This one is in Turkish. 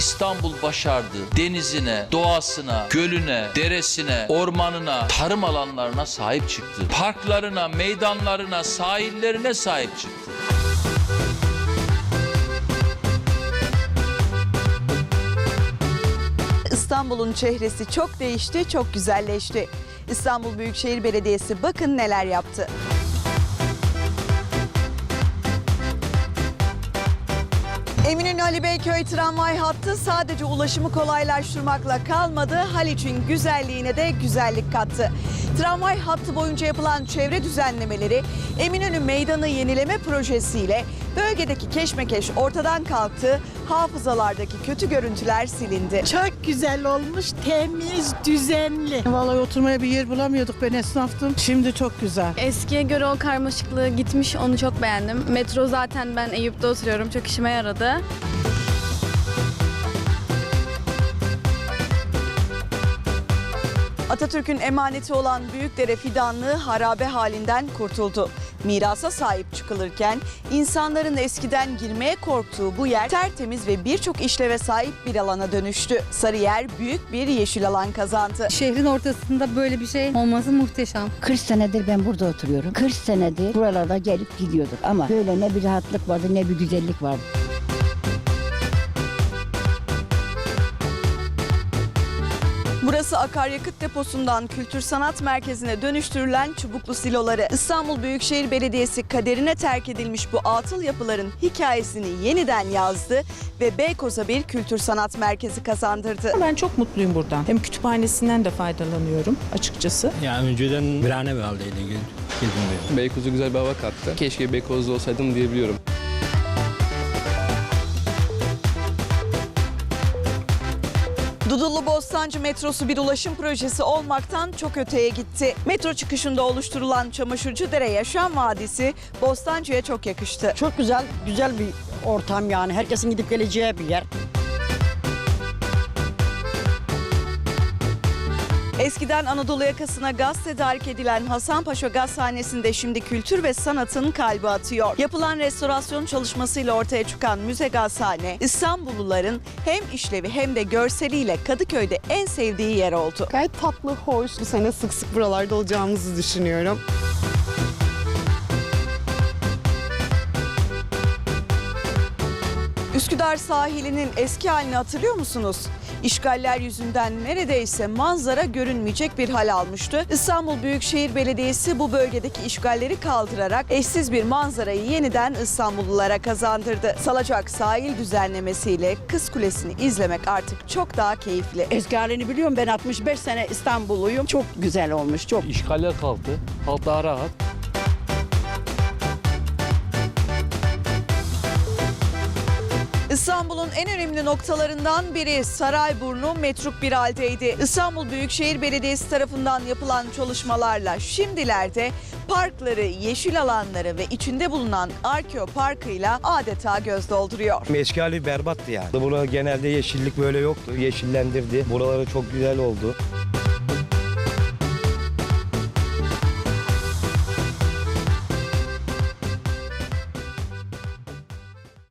İstanbul başardı. Denizine, doğasına, gölüne, deresine, ormanına, tarım alanlarına sahip çıktı. Parklarına, meydanlarına, sahillerine sahip çıktı. İstanbul'un çehresi çok değişti, çok güzelleşti. İstanbul Büyükşehir Belediyesi bakın neler yaptı. Eminönü Ali Beyköy tramvay hattı sadece ulaşımı kolaylaştırmakla kalmadı, Haliç'in güzelliğine de güzellik kattı. Tramvay hattı boyunca yapılan çevre düzenlemeleri Eminönü Meydanı yenileme projesiyle bölgedeki keşmekeş ortadan kalktı, hafızalardaki kötü görüntüler silindi. Çok güzel olmuş, temiz, düzenli. Vallahi oturmaya bir yer bulamıyorduk ben esnaftım. Şimdi çok güzel. Eskiye göre o karmaşıklığı gitmiş onu çok beğendim. Metro zaten ben Eyüp'te oturuyorum çok işime yaradı. Atatürk'ün emaneti olan Büyükdere fidanlığı harabe halinden kurtuldu. Mirasa sahip çıkılırken insanların eskiden girmeye korktuğu bu yer tertemiz ve birçok işleve sahip bir alana dönüştü. Sarıyer büyük bir yeşil alan kazandı. Şehrin ortasında böyle bir şey olması muhteşem. 40 senedir ben burada oturuyorum. 40 senedir buralarda gelip gidiyorduk ama böyle ne bir rahatlık vardı ne bir güzellik vardı. Burası akaryakıt deposundan kültür sanat merkezine dönüştürülen çubuklu siloları. İstanbul Büyükşehir Belediyesi kaderine terk edilmiş bu atıl yapıların hikayesini yeniden yazdı ve Beykoz'a bir kültür sanat merkezi kazandırdı. Ben çok mutluyum buradan. Hem kütüphanesinden de faydalanıyorum açıkçası. Ya önceden bir haldeydi gel- girdim buraya. Beykoz'a güzel bir hava kattı. Keşke Beykoz'da olsaydım diyebiliyorum. Dudullu Bostancı metrosu bir ulaşım projesi olmaktan çok öteye gitti. Metro çıkışında oluşturulan Çamaşırcı Dere Yaşam Vadisi Bostancı'ya çok yakıştı. Çok güzel, güzel bir ortam yani. Herkesin gidip geleceği bir yer. Eskiden Anadolu yakasına gaz tedarik edilen Hasanpaşa Gazhanesi'nde şimdi kültür ve sanatın kalbi atıyor. Yapılan restorasyon çalışmasıyla ortaya çıkan müze gazhane İstanbulluların hem işlevi hem de görseliyle Kadıköy'de en sevdiği yer oldu. Gayet tatlı, hoş. Bu sene sık sık buralarda olacağımızı düşünüyorum. Üsküdar sahilinin eski halini hatırlıyor musunuz? İşgaller yüzünden neredeyse manzara görünmeyecek bir hal almıştı. İstanbul Büyükşehir Belediyesi bu bölgedeki işgalleri kaldırarak eşsiz bir manzarayı yeniden İstanbullulara kazandırdı. Salacak sahil düzenlemesiyle Kız Kulesi'ni izlemek artık çok daha keyifli. Halini biliyorum ben 65 sene İstanbulluyum. Çok güzel olmuş, çok. İşgaller kalktı. Halk daha rahat. İstanbul'un en önemli noktalarından biri Sarayburnu metruk bir haldeydi. İstanbul Büyükşehir Belediyesi tarafından yapılan çalışmalarla şimdilerde parkları, yeşil alanları ve içinde bulunan Arkeo Parkı'yla adeta göz dolduruyor. Hali berbattı yani. Burada genelde yeşillik böyle yoktu. Yeşillendirdi. Buraları çok güzel oldu.